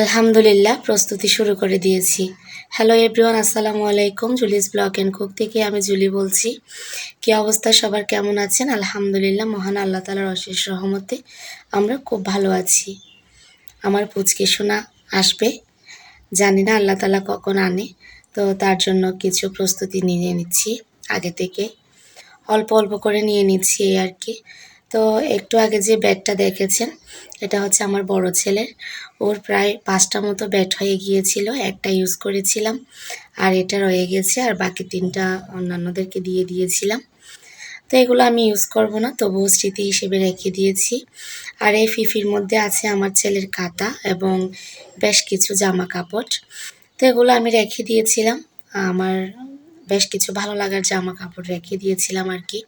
আলহামদুলিল্লাহ, প্রস্তুতি শুরু করে দিয়েছি। হ্যালো এভরিওয়ান আসসালামু আলাইকুম। জুলিস ব্লগ অ্যান্ড কুক থেকে আমি জুলি বলছি। কি অবস্থা? সবার কেমন আছেন? আলহামদুলিল্লাহ, মহান আল্লাহ তালার অশেষ রহমতে আমরা খুব ভালো আছি। আমার পুচকে শোনা আসবে। জানি না আল্লাহ তালা কখন আনে, তো তার জন্য কিছু প্রস্তুতি নিয়ে নিচ্ছি। আগে থেকে অল্প অল্প করে নিয়ে নিচ্ছি আর কি। তো একটু আগে যে ব্যাটটা দেখেছেন, এটা হচ্ছে আমার বড় ছেলের ওর প্রায় পাঁচটা মতো ব্যাট হয়ে গিয়েছিল, একটা ইউজ করেছিলাম, আর এটা রয়ে গেছে, আর বাকি তিনটা অন্যান্যদেরকে দিয়ে দিয়েছিলাম। তো এগুলো আমি ইউজ করব না, তবুও স্মৃতি হিসেবে রেখে দিয়েছি। আর এই ফিফির মধ্যে আছে আমার ছেলের কাতা এবং বেশ কিছু জামা কাপড় তো এগুলো আমি রেখে দিয়েছিলাম, আমার বেশ কিছু ভালো লাগার জামা কাপড় রেখে দিয়েছিলাম আর কি।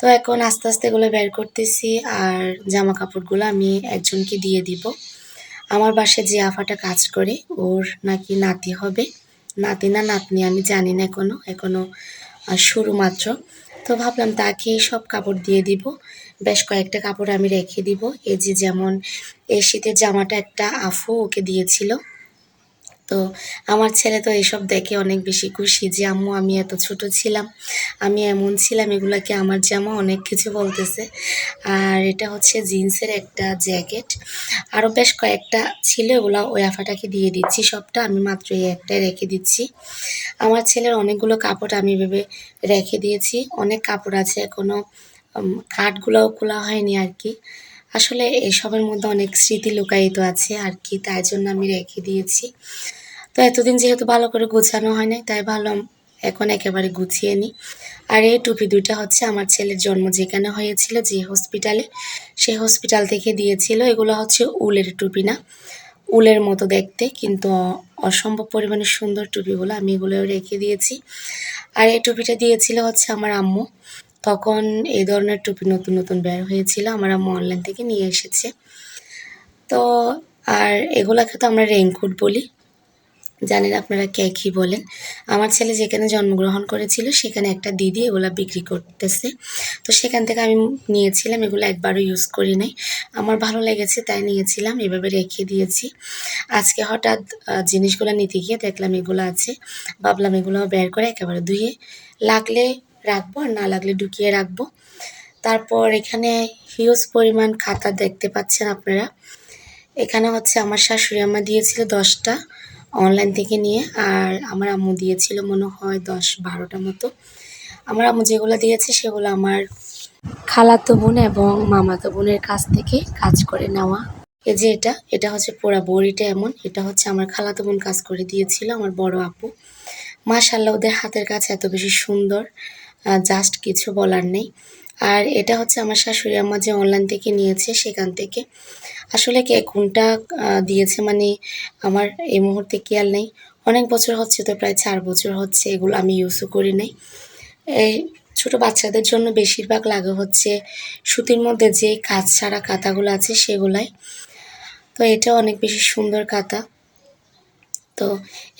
তো এখন আস্তে আস্তে এগুলো বের করতেছি আর জামা কাপড়গুলো আমি একজনকে দিয়ে দিব। আমার বাসায় যে আফাটা কাজ করে, ওর নাকি নাতি হবে। নাতি না নাতনি আমি জানি না এখনও এখনও শুরু মাত্র। তো ভাবলাম তাকে সব কাপড় দিয়ে দিব। বেশ কয়েকটা কাপড় আমি রেখে দিব। এই যে যেমন এই শীতের জামাটা একটা আফু ওকে দিয়েছিল। তো আমার ছেলে তো এসব দেখে অনেক বেশি খুশি যে, আম্মু, আমি এত ছোট ছিলাম, আমি এমন ছিলাম, এগুলাকে আমার জামা অনেক কিছু বলতেছে। আর এটা হচ্ছে জিন্সের একটা জ্যাকেট। আরও বেশ কয়েকটা ছিল, এগুলো ওই আফাটাকে দিয়ে দিচ্ছি, সবটা আমি মাত্র এই একটাই রেখে দিচ্ছি। আমার ছেলের অনেকগুলো কাপড় আমি ভেবে রেখে দিয়েছি, অনেক কাপড় আছে এখনও কাঠগুলোও খোলা হয়নি আর কি। আসলে এসবের মধ্যে অনেক স্মৃতি লুকায়িত আছে আর কি, তাই জন্য আমি রেখে দিয়েছি। তো এতদিন যেহেতু ভালো করে গুছানো হয় নাই তাই ভালো এখন একেবারে গুছিয়ে নিই। আর এই টুপি দুইটা হচ্ছে আমার ছেলের জন্ম যেখানে হয়েছিল, যে হসপিটালে সেই হসপিটাল থেকে দিয়েছিল, এগুলো হচ্ছে উলের টুপি না, উলের মতো দেখতে, কিন্তু অসম্ভব পরিমাণে সুন্দর টুপিগুলো আমি এগুলো রেখে দিয়েছি। আর এই টুপিটা দিয়েছিল হচ্ছে আমার আম্মু। তখন এই ধরনের টুপি নতুন নতুন বের হয়েছিল, আমার আম্মু অনলাইন থেকে নিয়ে এসেছে। তো আর এগুলাকে তো আমরা রেইনকোট বলি। জানেন আপনারা কে কী বলেন আমার ছেলে যেখানে জন্মগ্রহণ করেছিল, সেখানে একটা দিদি এগুলো বিক্রি করতেছে। তো সেখান থেকে আমি নিয়েছিলাম, এগুলো একবারও ইউজ করি নাই। আমার ভালো লেগেছে, তাই নিয়েছিলাম, এভাবে রেখে দিয়েছি। আজকে হঠাৎ জিনিসগুলো নিতে গিয়ে দেখলাম এগুলো আছে। ভাবলাম এগুলো বের করে একেবারে ধুয়ে লাগলে রাখব আর না লাগলে ঢুকিয়ে রাখব। তারপর এখানে হিউজ পরিমাণ খাতা দেখতে পাচ্ছেন আপনারা। এখানে হচ্ছে আমার শাশুড়ি আমা দিয়েছিল দশটা। অনলাইন থেকে নিয়ে, আর আমার আম্মু দিয়েছিল মনে হয় দশ বারোটা মতো। আমার আম্মু যেগুলো দিয়েছে সেগুলো আমার খালাতো বোন এবং মামাতো বোনের কাছ থেকে কাজ করে নেওয়া। এই যে এটা এটা হচ্ছে পোড়া বড়িটা এমন, এটা হচ্ছে আমার খালাতো বোন কাজ করে দিয়েছিল, আমার বড় আপু। মাশাল্লাহ ওদের হাতের কাছে এত বেশি সুন্দর জাস্ট কিছু বলার নেই। আর এটা হচ্ছে আমার শাশুড়ি আম্মা যে অনলাইন থেকে নিয়েছে সেখান থেকে। আসলে কে কোনটা দিয়েছে মানে আমার এই মুহূর্তে খেয়াল নেই। অনেক বছর হচ্ছে তো, প্রায় চার বছর হচ্ছে এগুলো আমি ইউজও করি নাই। এই ছোটো বাচ্চাদের জন্য বেশিরভাগ লাগে হচ্ছে সুতির মধ্যে যে কাজ ছাড়া কাঁথাগুলো আছে সেগুলাই। তো এটা অনেক বেশি সুন্দর কাঁথা। তো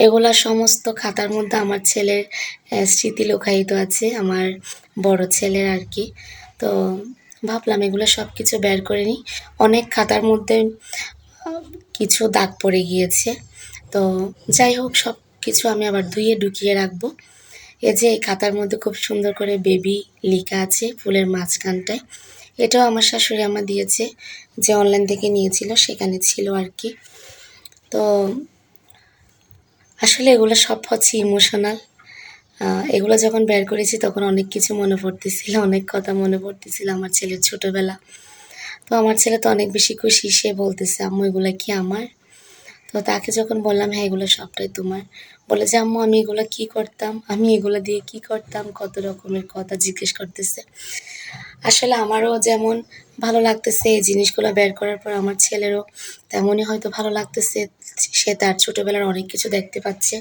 এগুলা সমস্ত খাতার মধ্যে আমার ছেলের স্মৃতি লুকায়িত আছে, আমার বড় ছেলের আর কি। তো ভাবলাম এগুলো সব কিছু বের করে নিই। অনেক খাতার মধ্যে, কিছু দাগ পড়ে গিয়েছে। তো যাই হোক সব কিছু আমি আবার ধুয়ে ঢুকিয়ে রাখব। এই যে এই খাতার মধ্যে খুব সুন্দর করে বেবি লিখা আছে ফুলের মাঝখানটায়। এটাও আমার শাশুড়ি আমার দিয়েছে, যে অনলাইন থেকে নিয়েছিল, সেখানে ছিল আর কি। তো আসলে এগুলো সব হচ্ছে ইমোশনাল। এগুলো যখন বের করেছি তখন অনেক কিছু মনে পড়তেছিল, অনেক কথা মনে পড়তেছিল আমার ছেলের ছোটোবেলা। তো আমার ছেলে তো অনেক বেশি খুশি, সে বলতেছে, আম্মু, এগুলো কি আমার? তো তাকে যখন বললাম হ্যাঁ এগুলো সবটাই তোমার। বলে যে, আম্মু, আমি এগুলো কি করতাম? আমি এগুলো দিয়ে কি করতাম? কত রকমের কথা জিজ্ঞেস করতেছে। আসলে আমারও যেমন ভালো লাগতেছে এই জিনিসগুলো বের করার পর, আমার ছেলেরও তেমনই হয়তো ভালো লাগতেছে। সে তার ছোটোবেলার অনেক কিছু দেখতে পাচ্ছে।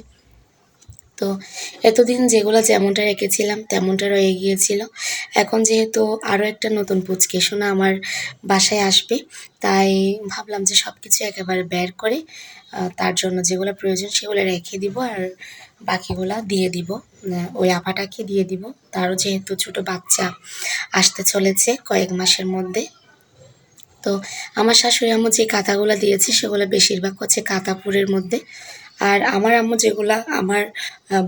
তো এতদিন যেগুলো যেমনটা রেখেছিলাম তেমনটা রয়ে গিয়েছিল। এখন যেহেতু আরও একটা নতুন পুচকে শোনা আমার বাসায় আসবে, তাই ভাবলাম যে সব কিছু একেবারে বের করে তার জন্য যেগুলো প্রয়োজন সেগুলো রেখে দিব আর বাকিগুলো দিয়ে দিব। ওই আপাটাকে দিয়ে দিব। তারও যেহেতু ছোট বাচ্চা আসতে চলেছে কয়েক মাসের মধ্যে। তো আমার শাশুড়ি আম্মু যে কাঁথাগুলো দিয়েছে সেগুলো বেশিরভাগ হচ্ছে কাঁথাপুরের মধ্যে। আর আমার আম্মু যেগুলা আমার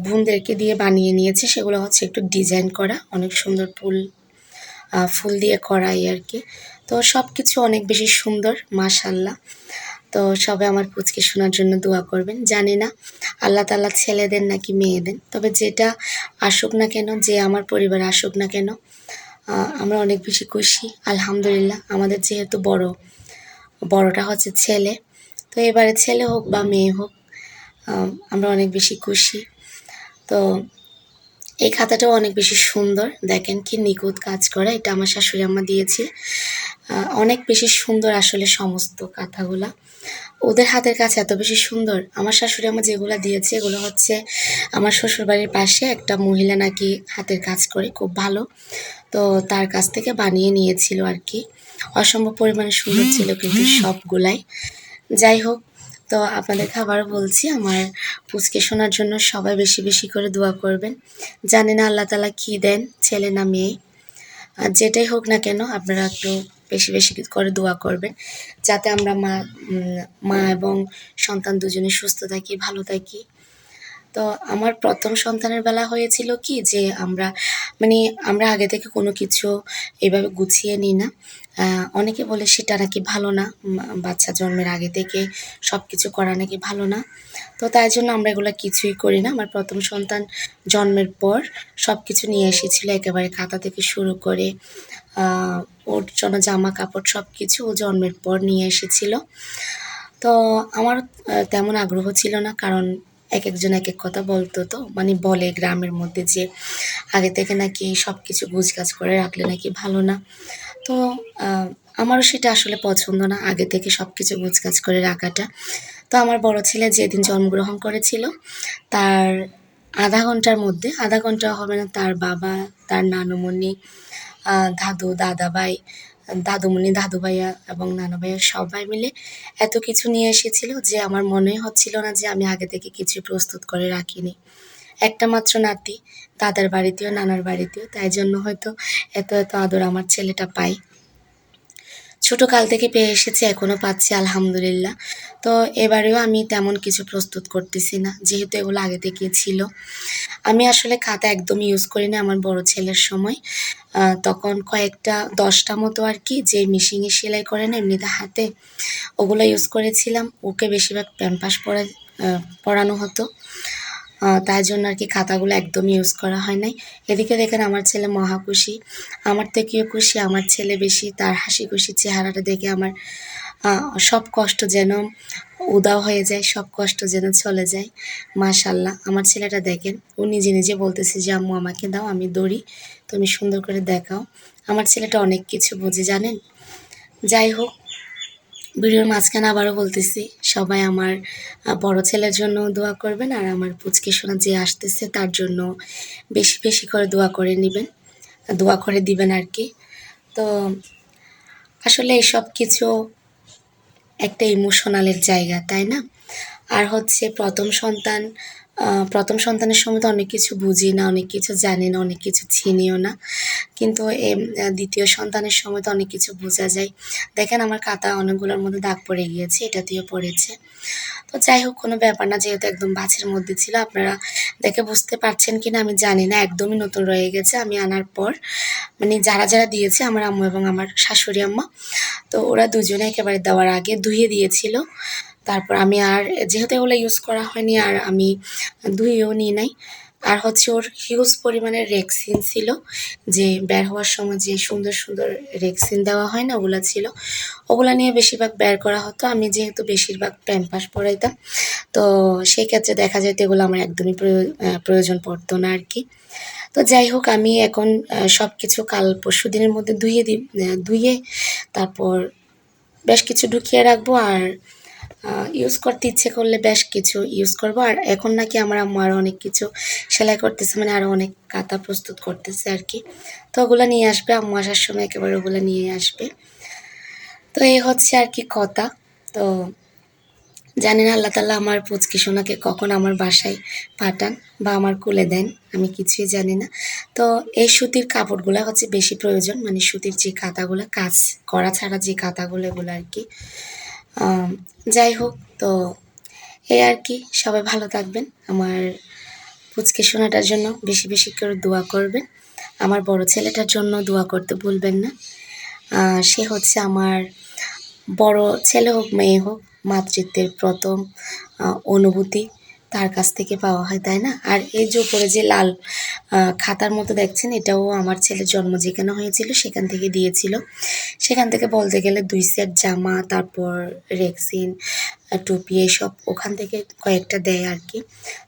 বোনদেরকে দিয়ে বানিয়ে নিয়েছে, সেগুলো হচ্ছে একটু ডিজাইন করা, অনেক সুন্দর ফুল ফুল দিয়ে করা এই আর কি। তো সব কিছু অনেক বেশি সুন্দর মাশাল্লাহ তো সবাই আমার পুচকে শোনার জন্য দোয়া করবেন। জানি না, আল্লাহ তাল্লাহ ছেলেদের নাকি মেয়েদের তবে যেটা আসুক না কেন, যে আমার পরিবার আসুক না কেন আমরা অনেক বেশি খুশি, আলহামদুলিল্লাহ। আমাদের যেহেতু বড়, বড়টা হচ্ছে ছেলে, তো এবারে ছেলে হোক বা মেয়ে হোক আমরা অনেক বেশি খুশি। তো এই খাতাটাও অনেক বেশি সুন্দর। দেখেন কি নিখুঁত কাজ করা। এটা আমার শাশুড়ি আম্মা দিয়েছে। অনেক বেশি সুন্দর আসলে সমস্ত কাঁথাগুলা ওদের হাতের কাছে এত বেশি সুন্দর। আমার শাশুড়ি আমার যেগুলো দিয়েছে এগুলো হচ্ছে আমার শ্বশুরবাড়ির পাশে একটা মহিলা নাকি হাতের কাজ করে খুব ভালো। তো তার কাছ থেকে বানিয়ে নিয়েছিল আর কি। অসম্ভব পরিমাণে সুন্দর ছিল কিন্তু সবগুলাই। যাই হোক তো আপনাদের খাবার বলছি, আমার পুচকে শোনার জন্য সবাই বেশি বেশি করে দোয়া করবেন। জানেন না আল্লাহ তালা কী দেন, ছেলে না মেয়ে। আর যেটাই হোক না কেন, আপনারা একটু বেশি বেশি করে দোয়া করবেন, যাতে আমরা মা মা এবং সন্তান দুজনে সুস্থ থাকি, ভালো থাকি। তো আমার প্রথম সন্তানের বেলা হয়েছিল কি যে আমরা মানে আমরা আগে থেকে কোনো কিছু এভাবে গুছিয়ে নিই না। অনেকে বলে সেটা নাকি ভালো না বাচ্চা জন্মের আগে থেকে সব কিছু করা নাকি ভালো না। তো তাই জন্য আমরা এগুলো কিছুই করি না। আমার প্রথম সন্তান জন্মের পর সব কিছু নিয়ে এসেছিল, একেবারে খাতা থেকে শুরু করে ওর জন্য জামা কাপড় সব কিছু ও জন্মের পর নিয়ে এসেছিল। তো আমার তেমন আগ্রহ ছিল না কারণ এক একজন এক এক কথা বলতো তো? মানে বলে গ্রামের মধ্যে যে আগে থেকে নাকি সব কিছু গুছগাছ করে রাখলে নাকি ভালো না। তো আমারও সেটা আসলে পছন্দ না আগে থেকে সব কিছু গুছগাছ করে রাখাটা। তো আমার বড় ছেলে যেদিন জন্মগ্রহণ করেছিল তার আধা ঘণ্টার মধ্যে আধা ঘণ্টা হবে না তার বাবা তার নানুমণি আহ, দাদু দাদাভাই দাদুমণি দাদু ভাইয়া এবং নানা ভাইয়া সবাই মিলে এত কিছু নিয়ে এসেছিল যে আমার মনে হচ্ছিল না যে আমি আগে থেকে কিছু প্রস্তুত করে রাখিনি। একটা মাত্র নাতি, দাদার বাড়িতেও, নানার বাড়িতেও। তাই জন্য হয়তো এত এত আদর আমার ছেলেটা পায়। ছোট কাল থেকে পেয়ে এসেছি এখনও পাচ্ছি, আলহামদুলিল্লাহ। তো এবারেও আমি তেমন কিছু প্রস্তুত করতেছি না, যেহেতু এগুলো আগে থেকে ছিল। আমি আসলে খাতা একদম ইউজ করি না আমার বড় ছেলের সময়। তখন কয়েকটা, দশটা মতো আর কি, যে মেশিনে সেলাই করে না, এমনিতে হাতে, ওগুলো ইউজ করেছিলাম। ওকে বেশিরভাগ প্যাম্পাস পরা পরানো হতো। তাই জন্য আর কি খাতাগুলো একদম ইউজ করা হয় নাই। এদিকে দেখেন আমার ছেলে মহা খুশি। আমার থেকেও খুশি, আমার ছেলে বেশি, তার হাসি খুশি চেহারাটা দেখে আমার সব কষ্ট যেন উদাও হয়ে যায়, সব কষ্ট যেন চলে যায়। মাশাল্লাহ আমার ছেলেটা দেখেন, ও নিজে নিজে বলতেছে যে, আম্মু, আমাকে দাও, আমি দৌড়ি, তুমি সুন্দর করে দেখাও। আমার ছেলেটা অনেক কিছু বুঝে, জানেন? যাই হোক ভিডিওর মাঝখানে আবারও বলতেছি, সবাই আমার বড় ছেলের জন্য দোয়া করবেন আর আমার পুচকে শোনা যে আসতেছে তার জন্য বেশি বেশি করে দোয়া করে নেবেন, দোয়া করে দিবেন আর কি। তো আসলে এসব কিছু একটা ইমোশনালের জায়গা, তাই না? আর হচ্ছে প্রথম সন্তান প্রথম সন্তানের সময় তো অনেক কিছু বুঝি না, অনেক কিছু জানি না, অনেক কিছু চিনিও না। কিন্তু এ দ্বিতীয় সন্তানের সময় তো অনেক কিছু বোঝা যায়। দেখেন আমার কাতা অনেকগুলোর মধ্যে দাগ পড়ে গিয়েছে, এটাতেও পড়েছে। তো যাই হোক, কোনো ব্যাপার না, যেহেতু একদম বাছের মধ্যে ছিল, আপনারা দেখে বুঝতে পারছেন কি না আমি জানি না, একদমই নতুন রয়ে গেছে। আমি আনার পর মানে যারা যারা দিয়েছে, আমার আম্মু এবং আমার শাশুড়ি আম্মা, তো ওরা দুজনে একেবারে দেওয়ার আগে ধুয়ে দিয়েছিল। তারপর আমি আর, যেহেতু এগুলো ইউজ করা হয়নি, আর আমি ধুয়েও নিই নাই, আর হচ্ছে ওর হিউজ পরিমাণের রেক্সিন ছিল, যে বের হওয়ার সময় যে সুন্দর সুন্দর রেক্সিন দেওয়া হয় না, ওগুলো ছিল, ওগুলা নিয়ে বেশিরভাগ বের করা হতো, আমি যেহেতু বেশিরভাগ প্যাম্পাস পরাইতাম তো সেই ক্ষেত্রে দেখা যেত এগুলো আমার একদমই প্রয়ো- প্রয়োজন পড়তো না আর কি। তো যাই হোক, আমি এখন সব কিছু কাল পরশু দিনের মধ্যে ধুয়ে দিই ধুয়ে তারপর বেশ কিছু ঢুকিয়ে রাখব, আর ইউজ করতে ইচ্ছে করলে বেশ কিছু ইউজ করব। আর এখন নাকি আমার আম্মু আরও অনেক কিছু সেলাই করতেছে মানে আরও অনেক কাতা প্রস্তুত করতেছে আর কি। তো ওগুলো নিয়ে আসবে, আম্মু আসার সময় একেবারে ওগুলো নিয়ে আসবে। তো এই হচ্ছে আর কি কথা। তো জানি না, আল্লাহ তাল্লাহ আমার পুচকি সোনাকে কখন আমার বাসায় পাঠান বা আমার কুলে দেন, আমি কিছুই জানি না। তো এই সুতির কাপড়গুলো হচ্ছে বেশি প্রয়োজন মানে সুতির যে কাঁথাগুলো, কাজ করা ছাড়া যে কাঁথাগুলো, এগুলো আর কি। যাই হোক, তো এই আর কি, সবাই ভালো থাকবেন। আমার পুচকে শোনাটার জন্য বেশি বেশি করে দোয়া করবেন। আমার বড় ছেলেটার জন্য দোয়া করতে ভুলবেন না। সে হচ্ছে আমার বড় ছেলে হোক, মেয়ে হোক, মাতৃত্বের প্রথম অনুভূতি। তার কাছ থেকে পাওয়া হয়, তাই না? আর এই যে উপরে যে লাল খাতার মতো দেখছেন, এটাও আমার ছেলের জন্ম যেখানে হয়েছিল, সেখান থেকে দিয়েছিল। সেখান থেকে বলতে গেলে দুই সেট জামা, তারপর রেক্সিন, টুপি, এসব ওখান থেকে কয়েকটা দেয় আর কি।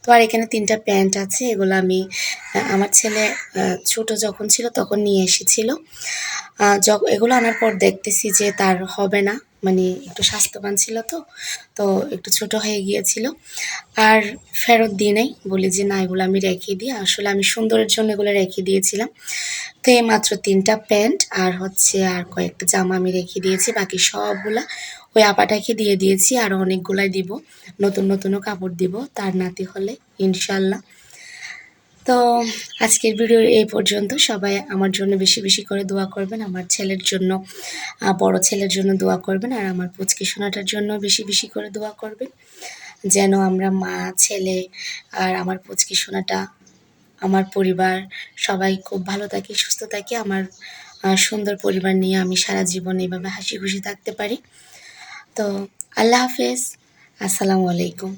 তো আর এখানে তিনটা প্যান্ট আছে, এগুলো আমি আমার ছেলে ছোট যখন ছিল তখন নিয়ে এসেছিল। এগুলো আনার পর দেখতেছি যে তার হবে না। মানে একটু স্বাস্থ্যবান ছিল তো তো একটু ছোট হয়ে গিয়েছিল। আর ফেরত দিয়ে নাই, বলি যে না, এগুলো আমি রেখে দিই। আসলে আমি সুন্দরের জন্য এগুলো রেখে দিয়েছিলাম। তো এই মাত্র তিনটা প্যান্ট আর হচ্ছে আর কয়েকটা জামা আমি রেখে দিয়েছি, বাকি সবগুলা ওই আপাটাকে দিয়ে দিয়েছি আর অনেকগুলাই দিব। নতুন নতুনও কাপড় দিব, তার নাতি হলে, ইনশাল্লাহ। তো আজকের ভিডিও এই পর্যন্ত। সবাই আমার জন্য বেশি বেশি করে দোয়া করবেন, আমার ছেলের জন্য বড় ছেলের জন্য দোয়া করবেন, আর আমার পুচকি সোনাটার জন্য বেশি বেশি করে দোয়া করবেন, যেন আমরা মা, ছেলে আর আমার পুচকি সোনাটা, আমার পরিবার সবাই খুব ভালো থাকি, সুস্থ থাকি, আমার সুন্দর পরিবার নিয়ে আমি সারা জীবন এইভাবে হাসি খুশি থাকতে পারি। তো আল্লাহ হাফেজ। আসসালামু আলাইকুম।